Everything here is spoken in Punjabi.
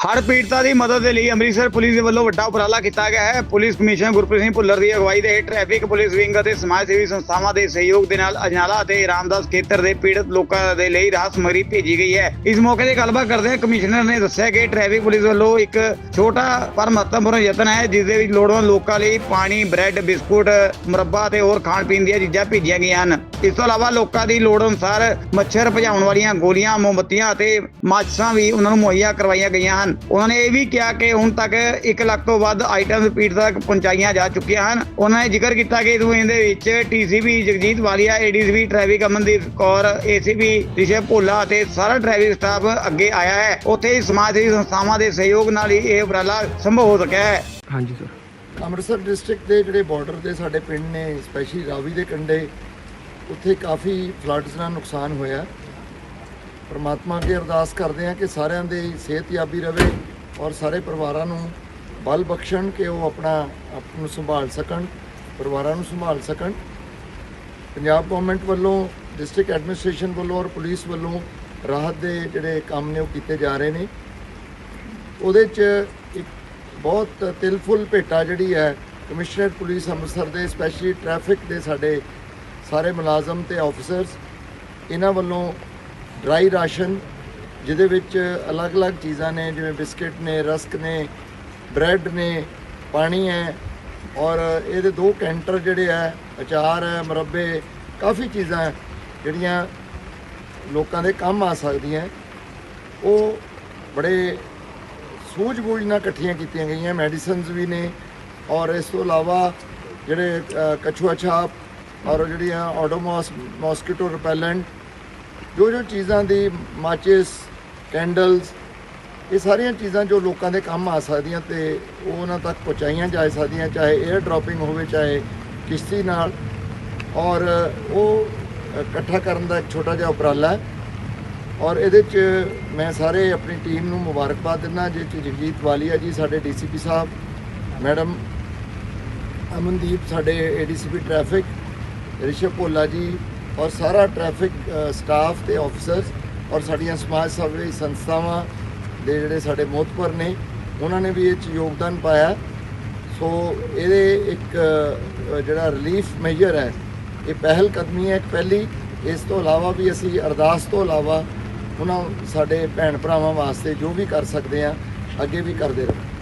ਹੜ੍ਹ ਪੀੜਤਾਂ ਦੀ ਮਦਦ ਦੇ ਲਈ ਅੰਮ੍ਰਿਤਸਰ ਪੁਲਿਸ ਦੇ ਵੱਲੋਂ ਵੱਡਾ ਉਪਰਾਲਾ ਕੀਤਾ ਗਿਆ ਹੈ। ਪੁਲਿਸ ਕਮਿਸ਼ਨਰ ਗੁਰਪ੍ਰੀਤ ਸਿੰਘ ਭੁੱਲਰ ਦੀ ਅਗਵਾਈ ਦੇ ਟ੍ਰੈਫਿਕ, ਪੁਲਿਸ ਵਿੰਗ ਅਤੇ ਸਮਾਜ ਸੇਵੀ ਸੰਸਥਾਵਾਂ ਦੇ ਸਹਿਯੋਗ ਦੇ ਨਾਲ ਅਜਨਾਲਾ ਅਤੇ ਰਾਮਦਾਸ ਖੇਤਰ ਦੇ ਪੀੜਤ ਲੋਕਾਂ ਦੇ ਲਈ ਰਾਹਤ ਸਮੱਗਰੀ ਭੇਜੀ ਗਈ ਹੈ। ਇਸ ਮੌਕੇ ਤੇ ਗੱਲਬਾਤ ਕਰਦੇ ਕਮਿਸ਼ਨਰ ਨੇ ਦੱਸਿਆ ਕਿ ਟ੍ਰੈਫਿਕ ਪੁਲਿਸ ਵੱਲੋਂ ਇੱਕ ਛੋਟਾ ਪਰ ਮਹੱਤਵਪੂਰਨ ਯਤਨ ਹੈ, ਜਿਸ ਦੇ ਵਿੱਚ ਲੋੜਵੰਦ ਲੋਕਾਂ ਲਈ ਪਾਣੀ, ਬ੍ਰੈਡ, ਬਿਸਕੁਟ, ਮੁਰੱਬਾ ਅਤੇ ਹੋਰ ਖਾਣ ਪੀਣ ਦੀਆਂ ਚੀਜ਼ਾਂ ਭੇਜੀਆਂ ਗਈਆਂ ਹਨ। ਇਸ ਤੋਂ ਇਲਾਵਾ ਲੋਕਾਂ ਦੀ ਲੋੜ ਅਨੁਸਾਰ ਮੱਛਰ ਭਜਾਉਣ ਵਾਲੀਆਂ ਗੋਲੀਆਂ, ਮੋਮਬੱਤੀਆਂ ਅਤੇ ਮਾਚਸਾਂ ਵੀ ਉਹਨਾਂ ਨੂੰ ਮੁਹੱਈਆ ਕਰਵਾਈਆਂ ਗਈਆਂ ਹਨ। ਉਹਨਾਂ ਨੇ ਇਹ ਵੀ ਕਿਹਾ ਕਿ ਹੁਣ ਤੱਕ 1 ਲੱਖ ਤੋਂ ਵੱਧ ਆਈਟਮਸ ਪੀੜ ਤੱਕ ਪਹੁੰਚਾਈਆਂ ਜਾ ਚੁੱਕੀਆਂ ਹਨ। ਉਹਨਾਂ ਨੇ ਜ਼ਿਕਰ ਕੀਤਾ ਕਿ ਇਸ ਦੇ ਵਿੱਚ DCP Jagjit Walia ADCP traffic Amandeep Kaur ACP Rishav Bhola ਅਤੇ ਸਾਰਾ ਟ੍ਰੈਫਿਕ ਸਟਾਫ ਅੱਗੇ ਆਇਆ ਹੈ। ਉੱਥੇ ਹੀ ਸਮਾਜ ਸੇਵੀ ਸੰਸਥਾਵਾਂ ਦੇ ਸਹਿਯੋਗ ਨਾਲ ਹੀ ਇਹ ਉਪਰਾਲਾ ਸੰਭਵ ਹੋ ਸਕਿਆ ਹੈ। ਹਾਂਜੀ ਸਰ ਅੰਮ੍ਰਿਤਸਰ ਡਿਸਟ੍ਰਿਕਟ ਦੇ ਜਿਹੜੇ ਬਾਰਡਰ ਦੇ ਸਾਡੇ ਪਿੰਡ ਨੇ ਸਪੈਸ਼ਲੀ ਰਾਵੀ ਦੇ ਕੰਢੇ ਉੱਥੇ ਕਾਫੀ ਫਲੱਡਸ ਨਾਲ ਨੁਕਸਾਨ ਹੋਇਆ। ਪਰਮਾਤਮਾ ਅੱਗੇ ਅਰਦਾਸ ਕਰਦੇ ਹਾਂ ਕਿ ਸਾਰਿਆਂ ਦੀ ਸਿਹਤਯਾਬੀ ਰਵੇ ਔਰ ਸਾਰੇ ਪਰਿਵਾਰਾਂ ਨੂੰ ਬਲ ਬਖਸ਼ਣ ਕਿ ਉਹ ਆਪਣਾ ਆਪ ਨੂੰ ਸੰਭਾਲ ਸਕਣ, ਪਰਿਵਾਰਾਂ ਨੂੰ ਸੰਭਾਲ ਸਕਣ। ਪੰਜਾਬ ਗਵਰਨਮੈਂਟ ਵੱਲੋਂ ਡਿਸਟ੍ਰਿਕਟ ਐਡਮਿਨਿਸਟ੍ਰੇਸ਼ਨ ਵੱਲੋਂ ਔਰ ਪੁਲਿਸ ਵੱਲੋਂ ਰਾਹਤ ਦੇ ਜਿਹੜੇ ਕੰਮ ਨੇ ਉਹ ਕੀਤੇ ਜਾ ਰਹੇ ਨੇ। ਉਹਦੇ 'ਚ ਇੱਕ ਬਹੁਤ ਤਿਲਫੁਲ ਭੇਟਾ ਜਿਹੜੀ ਹੈ, ਕਮਿਸ਼ਨਰ ਪੁਲਿਸ ਅੰਮ੍ਰਿਤਸਰ ਦੇ ਸਪੈਸ਼ਲੀ ਟ੍ਰੈਫਿਕ ਦੇ ਸਾਡੇ ਸਾਰੇ ਮੁਲਾਜ਼ਮ ਤੇ ਆਫੀਸਰਸ ਇਹਨਾਂ ਵੱਲੋਂ ਡਰਾਈ ਰਾਸ਼ਨ ਜਿਹਦੇ ਵਿੱਚ ਅਲੱਗ-ਅਲੱਗ ਚੀਜ਼ਾਂ ਨੇ ਜਿਵੇਂ ਬਿਸਕਟ ਨੇ ਰਸਕ ਨੇ ਬ੍ਰੈਡ ਨੇ ਪਾਣੀ ਹੈ ਔਰ ਇਹਦੇ ਦੋ ਕੈਂਟਰ ਜਿਹੜੇ ਹੈ ਅਚਾਰ ਹੈ ਮੁਰੱਬੇ ਕਾਫੀ ਚੀਜ਼ਾਂ ਜਿਹੜੀਆਂ ਲੋਕਾਂ ਦੇ ਕੰਮ ਆ ਸਕਦੀਆਂ। ਉਹ ਬੜੇ ਸੂਝ-ਬੂਝ ਨਾਲ ਇਕੱਠੀਆਂ ਕੀਤੀਆਂ ਗਈਆਂ ਮੈਡੀਸਿਨਸ ਵੀ ਨੇ ਔਰ ਇਸ ਤੋਂ ਇਲਾਵਾ ਜਿਹੜੇ ਅ, ਕਛੂਆ ਛਾਪ ਔਰ ਜਿਹੜੀਆਂ ਆਡੋਮੋਸ ਮੋਸਕੀਟੋ ਰਿਪੈਲੈਂਟ ਜੋ ਜੋ ਚੀਜ਼ਾਂ ਦੀ ਮਾਚਿਸ, ਕੈਂਡਲਸ, ਇਹ ਸਾਰੀਆਂ ਚੀਜ਼ਾਂ ਜੋ ਲੋਕਾਂ ਦੇ ਕੰਮ ਆ ਸਕਦੀਆਂ ਤੇ ਉਹ ਉਹਨਾਂ ਤੱਕ ਪਹੁੰਚਾਈਆਂ ਜਾ ਸਕਦੀਆਂ, ਚਾਹੇ 에ਅਰ ਡ੍ਰੌਪਿੰਗ ਹੋਵੇ, ਚਾਹੇ ਕਿਸ਼ਤੀ ਨਾਲ। ਔਰ ਉਹ ਇਕੱਠਾ ਕਰਨ ਦਾ ਇੱਕ ਛੋਟਾ ਜਿਹਾ ਉਪਰਾਲਾ ਹੈ। ਔਰ ਇਹਦੇ 'ਚ ਮੈਂ ਸਾਰੇ ਆਪਣੀ ਟੀਮ ਨੂੰ ਮੁਬਾਰਕਬਾਦ ਦਿੰਦਾ ਜਿਸ 'ਚ ਜਗਜੀਤ ਵਾਲੀਆ ਜੀ ਸਾਡੇ ਡੀਸੀਪੀ ਸਾਹਿਬ, ਮੈਡਮ ਅਮਨਦੀਪ ਸਾਡੇ ਏਡੀਸੀਪੀ ਟ੍ਰੈਫਿਕ ਰਿਸ਼ਵ ਭੋਲਾ ਜੀ ਔਰ ਸਾਰਾ ਟ੍ਰੈਫਿਕ ਸਟਾਫ ਤੇ ਆਫੀਸਰਸ ਔਰ ਸਾਡੀਆਂ ਸਮਾਜ ਸੇਵੀ ਸੰਸਥਾਵਾਂ ਦੇ ਜਿਹੜੇ ਸਾਡੇ ਮੋਹਤਪਰ ਨੇ, ਉਹਨਾਂ ਨੇ ਵੀ ਇਹ 'ਚ ਯੋਗਦਾਨ ਪਾਇਆ। ਸੋ ਇਹਦੇ ਇੱਕ ਜਿਹੜਾ ਰਿਲੀਫ ਮੇਜਰ ਹੈ, ਇਹ ਪਹਿਲ ਕਦਮੀ ਹੈ ਇੱਕ ਪਹਿਲੀ। ਇਸ ਤੋਂ ਇਲਾਵਾ ਵੀ ਅਸੀਂ ਅਰਦਾਸ ਤੋਂ ਇਲਾਵਾ ਉਹਨਾਂ, ਸਾਡੇ ਭੈਣ ਭਰਾਵਾਂ ਵਾਸਤੇ ਜੋ ਵੀ ਕਰ ਸਕਦੇ ਆ ਅੱਗੇ ਵੀ ਕਰਦੇ ਰਹੋ।